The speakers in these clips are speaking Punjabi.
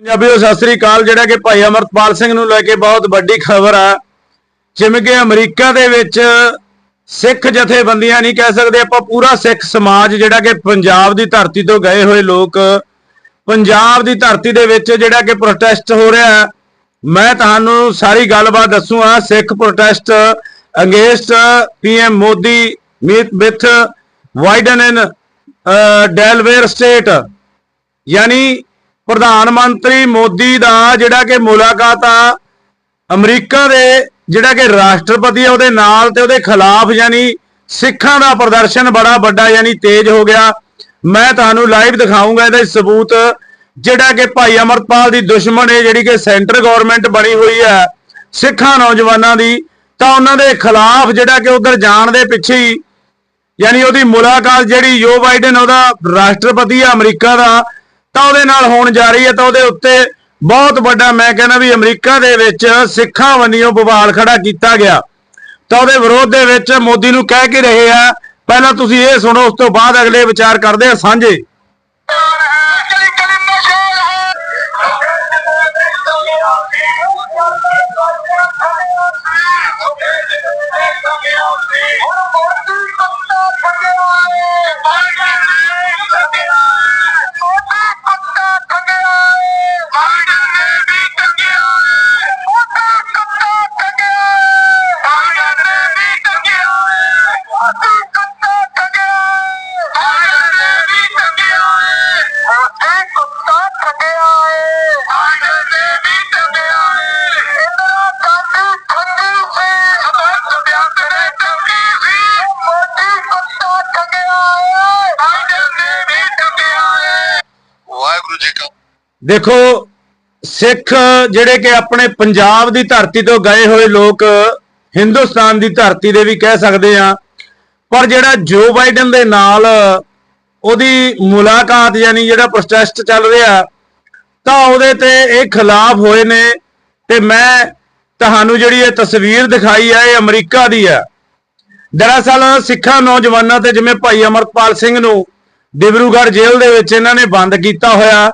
ਪੰਜਾਬੀਓ ਸਤਿ ਸ੍ਰੀ ਅਕਾਲ, ਜਿਹੜਾ ਕਿ ਭਾਈ ਅਮਰਪਾਲ ਸਿੰਘ ਨੂੰ ਲੈ ਕੇ ਬਹੁਤ ਵੱਡੀ ਖਬਰ ਆ। ਜਿਵੇਂ ਕਿ ਅਮਰੀਕਾ ਦੇ ਵਿੱਚ ਸਿੱਖ ਜਥੇਬੰਦੀਆਂ ਨਹੀਂ ਕਹਿ ਸਕਦੇ, ਆਪਾਂ ਪੂਰਾ ਸਿੱਖ ਸਮਾਜ ਜਿਹੜਾ ਕਿ ਪੰਜਾਬ ਦੀ ਧਰਤੀ ਤੋਂ ਗਏ ਹੋਏ ਲੋਕ, ਪੰਜਾਬ ਦੀ ਧਰਤੀ ਦੇ ਵਿੱਚ ਜਿਹੜਾ ਕਿ ਪ੍ਰੋਟੈਸਟ ਹੋ ਰਿਹਾ ਮੈਂ ਤੁਹਾਨੂੰ ਸਾਰੀ ਗੱਲਬਾਤ ਦੱਸੂਗਾ Sikh protest against PM Modi meet with Biden in Delaware state. ਯਾਨੀ ਪ੍ਰਧਾਨ ਮੰਤਰੀ ਮੋਦੀ ਦਾ ਜਿਹੜਾ ਕਿ ਮੁਲਾਕਾਤ ਆ, ਅਮਰੀਕਾ ਦੇ ਜਿਹੜਾ ਕਿ ਰਾਸ਼ਟਰਪਤੀ ਆ, ਉਹਦੇ ਨਾਲ ਤੇ ਉਹਦੇ ਖਿਲਾਫ ਯਾਨੀ ਸਿੱਖਾਂ ਦਾ ਪ੍ਰਦਰਸ਼ਨ ਬੜਾ ਵੱਡਾ ਯਾਨੀ ਤੇਜ਼ ਹੋ ਗਿਆ। ਮੈਂ ਤੁਹਾਨੂੰ ਲਾਈਵ ਦਿਖਾਉਂਗਾ ਇਹਦਾ ਸਬੂਤ, ਜਿਹੜਾ ਕਿ ਭਾਈ ਅਮਰਪਾਲ ਦੀ ਦੁਸ਼ਮਣ ਹੈ, ਜਿਹੜੀ ਕਿ ਸੈਂਟਰ ਗਵਰਨਮੈਂਟ ਬਣੀ ਹੋਈ ਹੈ ਸਿੱਖਾਂ ਨੌਜਵਾਨਾਂ ਦੀ, ਤਾਂ ਉਹਨਾਂ ਦੇ ਖਿਲਾਫ ਜਿਹੜਾ ਕਿ ਉਧਰ ਜਾਣ ਦੇ ਪਿੱਛੇ ਹੀ ਯਾਨੀ ਉਹਦੀ ਮੁਲਾਕਾਤ ਜਿਹੜੀ ਜੋ ਬਾਈਡਨ ਉਹਦਾ ਰਾਸ਼ਟਰਪਤੀ ਆ ਅਮਰੀਕਾ ਦਾ ਤਾਂ ਉਹਦੇ ਨਾਲ ਹੋਣ ਜਾ ਰਹੀ ਹੈ ਤਾਂ ਉਹਦੇ ਉੱਤੇ ਬਹੁਤ ਵੱਡਾ, ਮੈਂ ਕਹਿੰਦਾ ਵੀ ਅਮਰੀਕਾ ਦੇ ਵਿੱਚ ਸਿੱਖਾਂ ਵੱਲੋਂ ਬਵਾਲ ਖੜਾ ਕੀਤਾ ਗਿਆ। ਤਾਂ ਉਹਦੇ ਵਿਰੋਧ ਦੇ ਵਿੱਚ ਮੋਦੀ ਨੂੰ ਕਹਿ ਕੇ ਰਹੇ ਆ, ਪਹਿਲਾਂ ਤੁਸੀਂ ਇਹ ਸੁਣੋ, ਉਸ ਤੋਂ ਬਾਅਦ ਅਗਲੇ ਵਿਚਾਰ ਕਰਦੇ ਆ ਸਾਂਝੇ। ਦੇਖੋ, ਸਿੱਖ ਜਿਹੜੇ ਕਿ ਆਪਣੇ ਪੰਜਾਬ ਦੀ ਧਰਤੀ ਤੋਂ ਗਏ ਹੋਏ ਲੋਕ ਹਿੰਦੁਸਤਾਨ ਦੀ ਧਰਤੀ ਦੇ ਵੀ ਕਹਿ ਸਕਦੇ ਆ, ਪਰ ਜਿਹੜਾ ਜੋ ਬਾਈਡਨ ਦੇ ਨਾਲ ਉਹਦੀ ਮੁਲਾਕਾਤ ਯਾਨੀ ਜਿਹੜਾ ਪ੍ਰੋਟੈਸਟ ਚੱਲ ਰਿਹਾ, ਤਾਂ ਉਹਦੇ ਤੇ ਇਹ ਖਿਲਾਫ ਹੋਏ ਨੇ ਤੇ ਮੈਂ ਤੁਹਾਨੂੰ ਜਿਹੜੀ ਇਹ ਤਸਵੀਰ ਦਿਖਾਈ ਹੈ ਇਹ ਅਮਰੀਕਾ ਦੀ ਹੈ ਦਰਅਸਲ ਸਿੱਖਾਂ, ਨੌਜਵਾਨਾਂ ਤੇ ਜਿਵੇਂ ਭਾਈ ਅਮਰਪਾਲ ਸਿੰਘ ਨੂੰ ਡਿਬਰੂਗੜ੍ਹ ਜੇਲ੍ਹ ਦੇ ਵਿੱਚ ਇਹਨਾਂ ਨੇ ਬੰਦ ਕੀਤਾ ਹੋਇਆ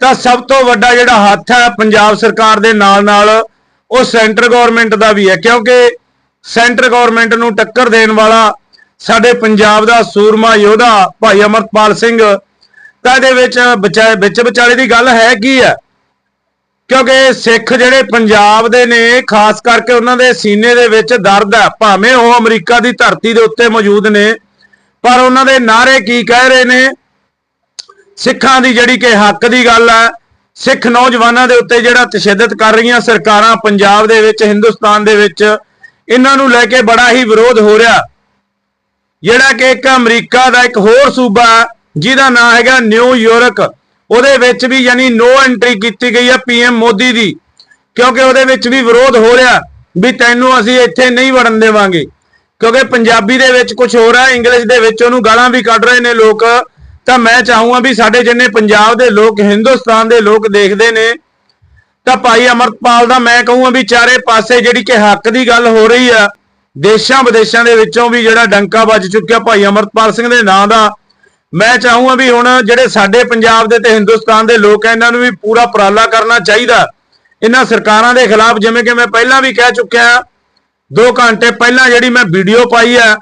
ਤਾਂ ਸਭ ਤੋਂ ਵੱਡਾ ਜਿਹੜਾ ਹੱਥ ਹੈ ਪੰਜਾਬ ਸਰਕਾਰ ਦੇ ਨਾਲ ਨਾਲ ਉਹ ਸੈਂਟਰ ਗਵਰਨਮੈਂਟ ਦਾ ਵੀ ਹੈ, ਕਿਉਂਕਿ ਸੈਂਟਰ ਗਵਰਨਮੈਂਟ ਨੂੰ ਟੱਕਰ ਦੇਣ ਵਾਲਾ ਸਾਡੇ ਪੰਜਾਬ ਦਾ ਸੂਰਮਾ ਯੋਧਾ ਭਾਈ ਅਮਰਪਾਲ ਸਿੰਘ, ਤਾਂ ਇਹਦੇ ਵਿੱਚ ਵਿੱਚ ਵਿਚਾਲੇ ਦੀ ਗੱਲ ਹੈ ਕੀ ਹੈ? ਕਿਉਂਕਿ ਸਿੱਖ ਜਿਹੜੇ ਪੰਜਾਬ ਦੇ ਨੇ, ਖਾਸ ਕਰਕੇ ਉਹਨਾਂ ਦੇ ਸੀਨੇ ਦੇ ਵਿੱਚ ਦਰਦ ਹੈ, ਭਾਵੇਂ ਉਹ ਅਮਰੀਕਾ ਦੀ ਧਰਤੀ ਦੇ ਉੱਤੇ ਮੌਜੂਦ ਨੇ, ਪਰ ਉਹਨਾਂ ਦੇ ਨਾਰੇ ਕੀ ਕਹਿ ਰਹੇ ਨੇ? ਸਿੱਖਾਂ ਦੀ ਜਿਹੜੀ ਕਿ ਹੱਕ ਦੀ ਗੱਲ ਹੈ ਸਿੱਖ ਨੌਜਵਾਨਾਂ ਦੇ ਉੱਤੇ ਜਿਹੜਾ ਤਸ਼ੱਦਦ ਕਰ ਰਹੀਆਂ ਸਰਕਾਰਾਂ ਪੰਜਾਬ ਦੇ ਵਿੱਚ ਹਿੰਦੁਸਤਾਨ ਦੇ ਵਿੱਚ ਇਹਨਾਂ ਨੂੰ ਲੈ ਕੇ ਬੜਾ ਹੀ ਵਿਰੋਧ ਹੋ ਰਿਹਾ। ਜਿਹੜਾ ਕਿ ਇੱਕ ਅਮਰੀਕਾ ਦਾ ਇੱਕ ਹੋਰ ਸੂਬਾ ਹੈ, ਜਿਹਦਾ ਨਾਮ ਹੈਗਾ ਨਿਊਯਾਰਕ ਉਹਦੇ ਵਿੱਚ ਵੀ ਯਾਨੀ ਨੋ ਐਂਟਰੀ ਕੀਤੀ ਗਈ ਹੈ ਪੀਐਮ ਮੋਦੀ ਦੀ ਕਿਉਂਕਿ ਉਹਦੇ ਵਿੱਚ ਵੀ ਵਿਰੋਧ ਹੋ ਰਿਹਾ ਵੀ ਤੈਨੂੰ ਅਸੀਂ ਇੱਥੇ ਨਹੀਂ ਵੜਨ ਦੇਵਾਂਗੇ। ਕਿਉਂਕਿ ਪੰਜਾਬੀ ਦੇ ਵਿੱਚ ਕੁਝ ਹੋ ਰਿਹਾ ਇੰਗਲਿਸ਼ ਦੇ ਵਿੱਚ ਉਹਨੂੰ ਗਾਲਾਂ ਵੀ ਕੱਢ ਰਹੇ ਨੇ ਲੋਕ। ਤਾਂ ਮੈਂ ਚਾਹੂੰਗਾ ਵੀ ਸਾਡੇ ਜਿੰਨੇ ਪੰਜਾਬ ਦੇ ਲੋਕ, ਹਿੰਦੁਸਤਾਨ ਦੇ ਲੋਕ ਦੇਖਦੇ ਨੇ, ਤਾਂ ਭਾਈ ਅਮਰਪਾਲ ਦਾ ਮੈਂ ਕਹੂੰਗਾ ਵੀ ਚਾਰੇ ਪਾਸੇ ਜਿਹੜੀ ਕਿ ਹੱਕ ਦੀ ਗੱਲ ਹੋ ਰਹੀ ਆ, ਦੇਸ਼ਾਂ ਵਿਦੇਸ਼ਾਂ ਦੇ ਵਿੱਚੋਂ ਵੀ ਜਿਹੜਾ ਡੰਕਾ ਵੱਜ ਚੁੱਕਿਆ ਭਾਈ ਅਮਰਪਾਲ ਸਿੰਘ ਦੇ ਨਾਂ ਦਾ, ਮੈਂ ਚਾਹੂੰਗਾ ਵੀ ਹੁਣ ਜਿਹੜੇ ਸਾਡੇ ਪੰਜਾਬ ਦੇ ਤੇ ਹਿੰਦੁਸਤਾਨ ਦੇ ਲੋਕ ਆ, ਇਹਨਾਂ ਨੂੰ ਵੀ ਪੂਰਾ ਉਪਰਾਲਾ ਕਰਨਾ ਚਾਹੀਦਾ। ਇਹਨਾਂ ਸਰਕਾਰਾਂ ਦੇ ਖਿਲਾਫ ਜਿਵੇਂ ਕਿ ਮੈਂ ਪਹਿਲਾਂ ਵੀ ਕਹਿ ਚੁੱਕਿਆ 2 ਘੰਟੇ ਪਹਿਲਾਂ ਜਿਹੜੀ ਮੈਂ ਵੀਡੀਓ ਪਾਈ ਆ,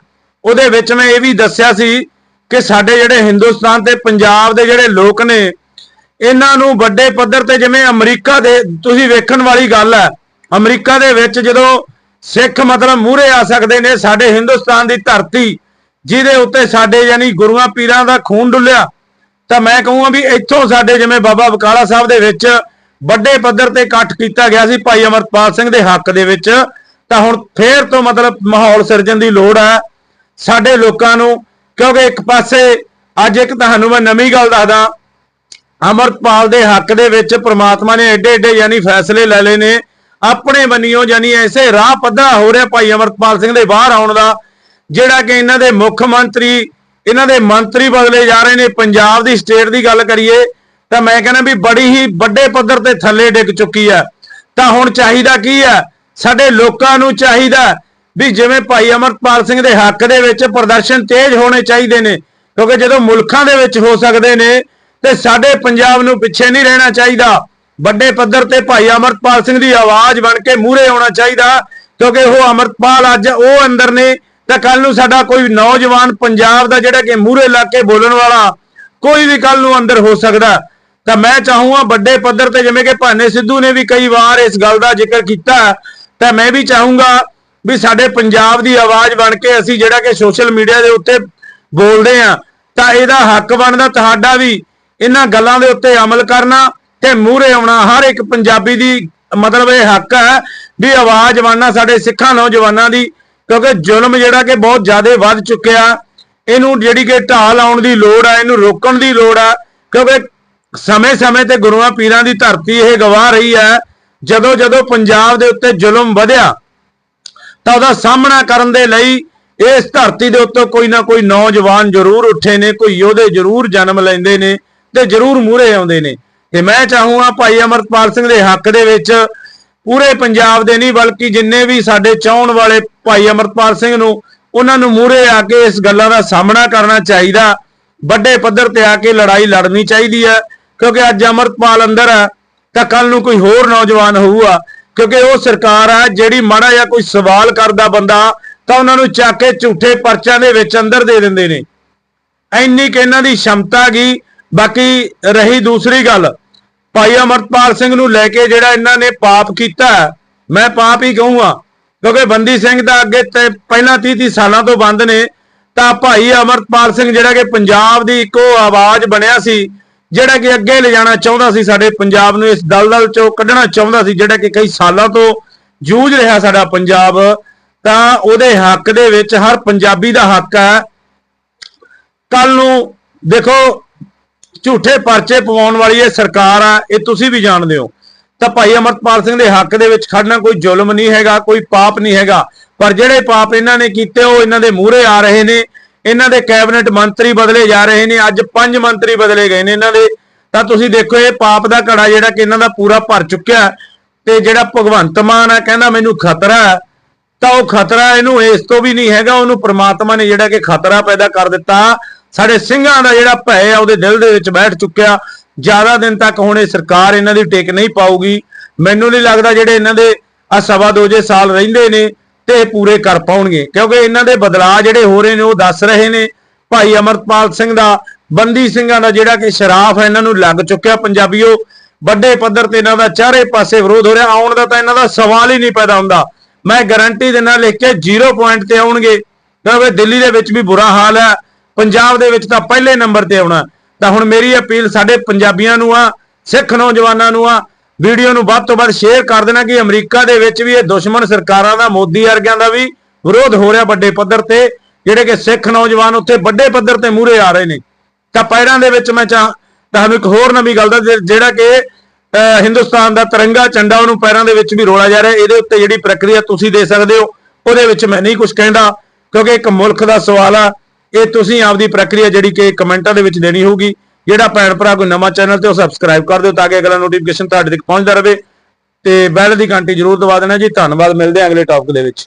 ਉਹਦੇ ਵਿੱਚ ਮੈਂ ਇਹ ਵੀ ਦੱਸਿਆ ਸੀ ਕਿ ਸਾਡੇ ਜਿਹੜੇ ਹਿੰਦੁਸਤਾਨ ਤੇ ਪੰਜਾਬ ਦੇ ਜਿਹੜੇ ਲੋਕ ਨੇ, ਇਹਨਾਂ ਨੂੰ ਵੱਡੇ ਪੱਧਰ ਤੇ ਜਿਵੇਂ ਅਮਰੀਕਾ ਦੇ, ਤੁਸੀਂ ਵੇਖਣ ਵਾਲੀ ਗੱਲ ਹੈ, ਅਮਰੀਕਾ ਦੇ ਵਿੱਚ ਜਦੋਂ ਸਿੱਖ ਮਤਲਬ ਮੂਹਰੇ ਆ ਸਕਦੇ ਨੇ ਸਾਡੇ ਹਿੰਦੁਸਤਾਨ ਦੀ ਧਰਤੀ, ਜਿਹਦੇ ਉੱਤੇ ਸਾਡੇ ਯਾਨੀ ਗੁਰੂਆਂ ਪੀਰਾਂ ਦਾ ਖੂਨ ਡੁੱਲਿਆ, ਤਾਂ ਮੈਂ ਕਹੂੰਗਾ ਵੀ ਇੱਥੋਂ ਸਾਡੇ ਜਿਵੇਂ ਬਾਬਾ ਬਕਾਲਾ ਸਾਹਿਬ ਦੇ ਵਿੱਚ ਵੱਡੇ ਪੱਧਰ ਤੇ ਇਕੱਠ ਕੀਤਾ ਗਿਆ ਸੀ ਭਾਈ ਅਮਰਪਾਲ ਸਿੰਘ ਦੇ ਹੱਕ ਦੇ ਵਿੱਚ, ਤਾਂ ਹੁਣ ਫੇਰ ਤੋਂ ਮਤਲਬ ਮਾਹੌਲ ਸਿਰਜਣ ਦੀ ਲੋੜ ਹੈ, ਸਾਡੇ ਲੋਕਾਂ ਨੂੰ ਕਿਉਂਕਿ ਇੱਕ ਪਾਸੇ ਅੱਜ ਇੱਕ ਤੁਹਾਨੂੰ ਮੈਂ ਨਵੀਂ ਗੱਲ ਦੱਸਦਾ, ਅਮਰਪਾਲ ਦੇ ਹੱਕ ਦੇ ਵਿੱਚ ਪ੍ਰਮਾਤਮਾ ਨੇ ਐਡੇ ਐਡੇ ਯਾਨੀ ਫੈਸਲੇ ਲੈ ਲਏ ਨੇ, ਆਪਣੇ ਬੰਨਿਓ ਯਾਨੀ ਐਸੇ ਰਾਹ ਪੱਧਰਾ ਹੋ ਰਿਹਾ ਭਾਈ ਅਮਰਪਾਲ ਸਿੰਘ ਦੇ ਬਾਹਰ ਆਉਣ ਦਾ, ਜਿਹੜਾ ਕਿ ਇਹਨਾਂ ਦੇ ਮੁੱਖ ਮੰਤਰੀ, ਇਹਨਾਂ ਦੇ ਮੰਤਰੀ ਬਦਲੇ ਜਾ ਰਹੇ ਨੇ, ਪੰਜਾਬ ਦੀ ਸਟੇਟ ਦੀ ਗੱਲ ਕਰੀਏ, ਤਾਂ ਮੈਂ ਕਹਿੰਦਾ ਵੀ ਬੜੀ ਹੀ ਵੱਡੇ ਪੱਧਰ ਤੇ ਥੱਲੇ ਡਿੱਗ ਚੁੱਕੀ ਹੈ। ਤਾਂ ਹੁਣ ਚਾਹੀਦਾ ਕੀ ਹੈ? ਸਾਡੇ ਲੋਕਾਂ ਨੂੰ ਚਾਹੀਦਾ ਵੀ ਜਿਵੇਂ ਭਾਈ ਅਮਰਪਾਲ ਸਿੰਘ ਦੇ ਹੱਕ ਦੇ ਵਿੱਚ ਪ੍ਰਦਰਸ਼ਨ ਤੇਜ਼ ਹੋਣੇ ਚਾਹੀਦੇ ਨੇ, ਕਿਉਂਕਿ ਜਦੋਂ ਮੁਲਕਾਂ ਦੇ ਵਿੱਚ ਹੋ ਸਕਦੇ ਨੇ, ਤੇ ਸਾਡੇ ਪੰਜਾਬ ਨੂੰ ਪਿੱਛੇ ਨਹੀਂ ਰਹਿਣਾ ਚਾਹੀਦਾ। ਵੱਡੇ ਪੱਧਰ ਤੇ ਭਾਈ ਅਮਰਪਾਲ ਸਿੰਘ ਦੀ ਆਵਾਜ਼ ਬਣ ਕੇ ਮੂਹਰੇ ਆਉਣਾ ਚਾਹੀਦਾ, ਕਿਉਂਕਿ ਉਹ ਅਮਰਪਾਲ ਅੱਜ ਉਹ ਅੰਦਰ ਨੇ, ਤਾਂ ਕੱਲ ਨੂੰ ਸਾਡਾ ਕੋਈ ਨੌਜਵਾਨ ਪੰਜਾਬ ਦਾ ਜਿਹੜਾ ਕਿ ਮੂਹਰੇ ਲਾ ਕੇ ਬੋਲਣ ਵਾਲਾ ਕੋਈ ਵੀ ਕੱਲ ਨੂੰ ਅੰਦਰ ਹੋ ਸਕਦਾ। ਤਾਂ ਮੈਂ ਚਾਹੂੰਗਾ ਵੱਡੇ ਪੱਧਰ ਤੇ ਜਿਵੇਂ ਕਿ ਭਾਨੇ ਸਿੱਧੂ ਨੇ ਵੀ ਕਈ ਵਾਰ ਇਸ ਗੱਲ ਦਾ ਜ਼ਿਕਰ ਕੀਤਾ, ਤਾਂ ਮੈਂ ਵੀ ਚਾਹੂੰਗਾ ਵੀ ਸਾਡੇ ਪੰਜਾਬ ਦੀ ਆਵਾਜ਼ ਬਣ ਕੇ ਅਸੀਂ ਜਿਹੜਾ ਕਿ ਸੋਸ਼ਲ ਮੀਡੀਆ ਦੇ ਉੱਤੇ ਬੋਲਦੇ ਆ ਤਾਂ ਇਹਦਾ ਹੱਕ ਬਣਦਾ ਤੁਹਾਡਾ ਵੀ। ਇਹਨਾਂ ਗੱਲਾਂ ਦੇ ਉੱਤੇ ਅਮਲ ਕਰਨਾ ਤੇ ਮੂਹਰੇ ਆਉਣਾ, ਹਰ ਇੱਕ ਪੰਜਾਬੀ ਦੀ ਮਤਲਬ ਇਹ ਹੱਕ ਹੈ ਵੀ ਆਵਾਜ਼ ਬਣਨਾ ਸਾਡੇ ਸਿੱਖਾਂ, ਨੌਜਵਾਨਾਂ ਦੀ, ਕਿਉਂਕਿ ਜ਼ੁਲਮ ਜਿਹੜਾ ਕਿ ਬਹੁਤ ਜ਼ਿਆਦਾ ਵੱਧ ਚੁੱਕਿਆ। ਇਹਨੂੰ ਜਿਹੜੀ ਕਿ ਢਾਲ ਲਾਉਣ ਦੀ ਲੋੜ ਆ, ਇਹਨੂੰ ਰੋਕਣ ਦੀ ਲੋੜ ਆ, ਕਿਉਂਕਿ ਸਮੇਂ-ਸਮੇਂ ਤੇ ਗੁਰੂਆਂ ਪੀਰਾਂ ਦੀ ਧਰਤੀ ਇਹ ਗਵਾਹ ਰਹੀ ਹੈ। ਜਦੋਂ ਜਦੋਂ ਪੰਜਾਬ ਦੇ ਉੱਤੇ ਜ਼ੁਲਮ ਵਧਿਆ ਤਾਂ ਉਹਦਾ ਸਾਹਮਣਾ ਕਰਨ ਦੇ ਲਈ ਇਸ ਧਰਤੀ ਦੇ ਉੱਤੇ ਕੋਈ ਨਾ ਕੋਈ ਨੌਜਵਾਨ ਜ਼ਰੂਰ ਉੱਠੇ ਨੇ, ਕੋਈ ਯੋਧੇ ਜ਼ਰੂਰ ਜਨਮ ਲੈਂਦੇ ਨੇ ਤੇ ਜ਼ਰੂਰ ਮੂਹਰੇ ਆਉਂਦੇ ਨੇ। ਤੇ ਮੈਂ ਚਾਹੂੰਗਾ ਭਾਈ ਅਮਰਪਾਲ ਸਿੰਘ ਦੇ ਹੱਕ ਦੇ ਵਿੱਚ ਪੂਰੇ ਪੰਜਾਬ ਦੇ ਨਹੀਂ, ਬਲਕਿ ਜਿੰਨੇ ਵੀ ਸਾਡੇ ਚਾਹਣ ਵਾਲੇ ਭਾਈ ਅਮਰਪਾਲ ਸਿੰਘ ਨੂੰ, ਉਹਨਾਂ ਨੂੰ ਮੂਹਰੇ ਆ ਕੇ ਇਸ ਗੱਲਾਂ ਦਾ ਸਾਹਮਣਾ ਕਰਨਾ ਚਾਹੀਦਾ। ਵੱਡੇ ਪੱਧਰ ਤੇ ਆ ਕੇ ਲੜਾਈ ਲੜਨੀ ਚਾਹੀਦੀ ਹੈ, ਕਿਉਂਕਿ ਅੱਜ ਅਮਰਪਾਲ ਅੰਦਰ ਹੈ ਤਾਂ ਕੱਲ ਨੂੰ ਕੋਈ ਹੋਰ ਨੌਜਵਾਨ ਹੋਊਗਾ। ਕਿਉਂਕਿ ਉਹ ਸਰਕਾਰ ਆ ਜਿਹੜੀ ਮਾੜਾ ਜਾਂ ਕੋਈ ਸਵਾਲ ਕਰਦਾ ਬੰਦਾ ਤਾਂ ਉਹਨਾਂ ਨੂੰ ਚੱਕ ਕੇ ਝੂਠੇ ਪਰਚਿਆਂ ਦੇ ਵਿੱਚ ਅੰਦਰ ਦੇ ਦਿੰਦੇ ਨੇ। ਇੰਨੀ ਕਿ ਇਹਨਾਂ ਦੀ ਸ਼ਮਤਾ ਗਈ ਬਾਕੀ ਰਹੀ ਦੂਸਰੀ ਗੱਲ ਭਾਈ ਅਮਰਪਾਲ ਸਿੰਘ ਨੂੰ ਲੈ ਕੇ ਜਿਹੜਾ ਇਹਨਾਂ ਨੇ ਪਾਪ ਕੀਤਾ ਹੈ, ਮੈਂ ਪਾਪ ਹੀ ਕਹੂੰਗਾ। ਕਿਉਂਕਿ ਬੰਦੀ ਸਿੰਘ ਦਾ ਅੱਗੇ ਤੇ ਪਹਿਲਾਂ 30 30 ਸਾਲਾਂ ਤੋਂ ਬੰਦ ਨੇ ਤਾਂ ਭਾਈ ਅਮਰਪਾਲ ਸਿੰਘ ਜਿਹੜਾ ਕਿ ਪੰਜਾਬ ਦੀ ਇੱਕੋ ਆਵਾਜ਼ ਬਣਿਆ ਸੀ ਜਿਹੜਾ ਕਿ ਅੱਗੇ ਲਿਜਾਣਾ ਚਾਹੁੰਦਾ ਸੀ ਸਾਡੇ ਪੰਜਾਬ ਨੂੰ, ਇਸ ਦਲਦਲ ਚੋਂ ਕੱਢਣਾ ਚਾਹੁੰਦਾ ਸੀ, ਜਿਹੜਾ ਕਿ ਕਈ ਸਾਲਾਂ ਤੋਂ ਜੂਝ ਰਿਹਾ ਸਾਡਾ ਪੰਜਾਬ, ਤਾਂ ਉਹਦੇ ਹੱਕ ਦੇ ਵਿੱਚ ਹਰ ਪੰਜਾਬੀ ਦਾ ਹੱਕ ਹੈ। ਕੱਲ ਨੂੰ ਦੇਖੋ, ਝੂਠੇ ਪਰਚੇ ਪਵਾਉਣ ਵਾਲੀ ਇਹ ਸਰਕਾਰ ਆ, ਇਹ ਤੁਸੀਂ ਵੀ ਜਾਣਦੇ ਹੋ। ਤਾਂ ਭਾਈ ਅਮਰਪਾਲ ਸਿੰਘ ਦੇ ਹੱਕ ਦੇ ਵਿੱਚ ਖੜਨਾ ਕੋਈ ਜ਼ੁਲਮ ਨਹੀਂ ਹੈਗਾ, ਕੋਈ ਪਾਪ ਨਹੀਂ ਹੈਗਾ। ਪਰ ਜਿਹੜੇ ਪਾਪ ਇਹਨਾਂ ਨੇ ਕੀਤੇ, ਉਹ ਇਹਨਾਂ ਦੇ ਮੂਹਰੇ ਆ ਰਹੇ ਨੇ। ਇਹਨਾਂ ਦੇ ਕੈਬਨਿਟ ਮੰਤਰੀ ਬਦਲੇ ਜਾ ਰਹੇ ਨੇ, ਅੱਜ ਪੰਜ ਮੰਤਰੀ ਬਦਲੇ ਗਏ ਨੇ ਇਹਨਾਂ ਦੇ। ਤਾਂ ਤੁਸੀਂ ਦੇਖੋ, ਇਹ ਪਾਪ ਦਾ ਘੜਾ ਜਿਹੜਾ ਕਿ ਇਹਨਾਂ ਦਾ ਪੂਰਾ ਭਰ ਚੁੱਕਿਆ ਤੇ ਜਿਹੜਾ ਭਗਵੰਤ ਮਾਨ ਆ, ਕਹਿੰਦਾ ਮੈਨੂੰ ਖਤਰਾ ਤਾਂ ਉਹ ਖਤਰਾ ਇਹਨੂੰ ਇਸ ਤੋਂ ਵੀ ਨਹੀਂ ਹੈਗਾ, ਉਹਨੂੰ ਪ੍ਰਮਾਤਮਾ ਨੇ ਜਿਹੜਾ ਕਿ ਖਤਰਾ ਪੈਦਾ ਕਰ ਦਿੱਤਾ। ਸਾਡੇ ਸਿੰਘਾਂ ਦਾ ਜਿਹੜਾ ਭੈ ਆ, ਉਹਦੇ ਦਿਲ ਦੇ ਵਿੱਚ ਬੈਠ ਚੁੱਕਿਆ। ਜ਼ਿਆਦਾ ਦਿਨ ਤੱਕ ਹੁਣ ਇਹ ਸਰਕਾਰ ਇਹਨਾਂ ਦੀ ਟੇਕ ਨਹੀਂ ਪਾਊਗੀ। ਮੈਨੂੰ ਨਹੀਂ ਲੱਗਦਾ ਜਿਹੜੇ ਇਹਨਾਂ ਦੇ ਆ ਸਵਾ ਦੋ ਜੇ ਸਾਲ ਰਹਿੰਦੇ ਨੇ ਤੇ ਪੂਰੇ ਕਰ ਪਾਉਣਗੇ। ਕਿਉਂਕਿ ਇਹਨਾਂ ਦੇ ਬਦਲਾਅ ਜਿਹੜੇ ਹੋ ਰਹੇ ਨੇ, ਉਹ ਦੱਸ ਰਹੇ ਨੇ। ਭਾਈ ਅਮਰਪਾਲ ਸਿੰਘ ਦਾ, ਬੰਦੀ ਸਿੰਘਾਂ ਦਾ ਜਿਹੜਾ ਕਿ ਸ਼ਰਾਫ ਹੈ, ਇਹਨਾਂ ਨੂੰ ਲੱਗ ਚੁੱਕਿਆ ਪੰਜਾਬੀਓ। ਵੱਡੇ ਪੱਧਰ ਤੇ ਇਹਨਾਂ ਦਾ ਚਾਰੇ ਪਾਸੇ ਵਿਰੋਧ ਹੋ ਰਿਹਾ। ਆਉਣ ਦਾ ਤਾਂ ਇਹਨਾਂ ਦਾ ਸਵਾਲ ਹੀ ਨਹੀਂ ਪੈਦਾ ਹੁੰਦਾ। ਮੈਂ ਗਾਰੰਟੀ ਦਿੰਦਾ, ਲਿਖ ਕੇ 0 ਪੁਆਇੰਟ ਤੇ ਆਉਣਗੇ। ਕਿਉਂਕਿ ਦਿੱਲੀ ਦੇ ਵਿੱਚ ਵੀ ਬੁਰਾ ਹਾਲ ਹੈ। ਪੰਜਾਬ ਦੇ ਵਿੱਚ ਤਾਂ ਪਹਿਲੇ ਨੰਬਰ ਤੇ ਆਉਣਾ। ਤਾਂ ਹੁਣ ਮੇਰੀ ਅਪੀਲ ਸਾਡੇ ਪੰਜਾਬੀਆਂ ਨੂੰ ਆ, ਸਿੱਖ ਨੌਜਵਾਨਾਂ ਨੂੰ ਆ ਵੀਡੀਓ ਨੂੰ ਵੱਧ ਤੋਂ ਵੱਧ ਸ਼ੇਅਰ ਕਰ ਦੇਣਾ ਕਿ ਅਮਰੀਕਾ ਦੇ ਵਿੱਚ ਵੀ ਇਹ ਦੁਸ਼ਮਣ ਸਰਕਾਰਾਂ ਦਾ, ਮੋਦੀ ਵਰਗਿਆਂ ਦਾ ਵੀ ਵਿਰੋਧ ਹੋ ਰਿਹਾ ਵੱਡੇ ਪੱਧਰ ਤੇ, ਜਿਹੜੇ ਕਿ ਸਿੱਖ ਨੌਜਵਾਨ ਉੱਥੇ ਵੱਡੇ ਪੱਧਰ ਤੇ ਮੂਹਰੇ ਆ ਰਹੇ ਨੇ। ਤਾਂ ਪੈਰਾਂ ਦੇ ਵਿੱਚ ਮੈਂ ਚਾਹ, ਤੁਹਾਨੂੰ ਇੱਕ ਹੋਰ ਨਵੀਂ ਗੱਲ ਦਾ, ਜਿਹੜਾ ਕਿ ਹਿੰਦੁਸਤਾਨ ਦਾ ਤਿਰੰਗਾ ਝੰਡਾ, ਉਹਨੂੰ ਪੈਰਾਂ ਦੇ ਵਿੱਚ ਵੀ ਰੋਲਾ ਜਾ ਰਿਹਾ। ਇਹਦੇ ਉੱਤੇ ਜਿਹੜੀ ਪ੍ਰਕਿਰਿਆ ਤੁਸੀਂ ਦੇ ਸਕਦੇ ਹੋ, ਉਹਦੇ ਵਿੱਚ ਮੈਂ ਨਹੀਂ ਕੁਝ ਕਹਿੰਦਾ, ਕਿਉਂਕਿ ਇੱਕ ਮੁਲਕ ਦਾ ਸਵਾਲ ਆ। ਇਹ ਤੁਸੀਂ ਆਪਦੀ ਪ੍ਰਕਿਰਿਆ ਜਿਹੜੀ ਕਿ ਕਮੈਂਟਾਂ ਦੇ ਵਿੱਚ ਦੇਣੀ ਹੋਊਗੀ। ਜਿਹੜਾ ਭੈਣ ਭਰਾ ਕੋਈ ਨਵਾਂ ਚੈਨਲ ਤੇ ਉਹ ਸਬਸਕ੍ਰਾਈਬ ਕਰ ਦਿਓ ਤਾਂ ਕਿ ਅਗਲਾ ਨੋਟੀਫਿਕੇਸ਼ਨ ਤੁਹਾਡੇ ਤੱਕ ਪਹੁੰਚਦਾ ਰਹੇ ਤੇ ਬੈਲ ਦੀ ਘੰਟੀ ਜ਼ਰੂਰ ਦਬਾ ਦੇਣਾ ਜੀ। ਧੰਨਵਾਦ, ਮਿਲਦੇ ਹਾਂ ਅਗਲੇ ਟੌਪਿਕ ਦੇ ਵਿੱਚ।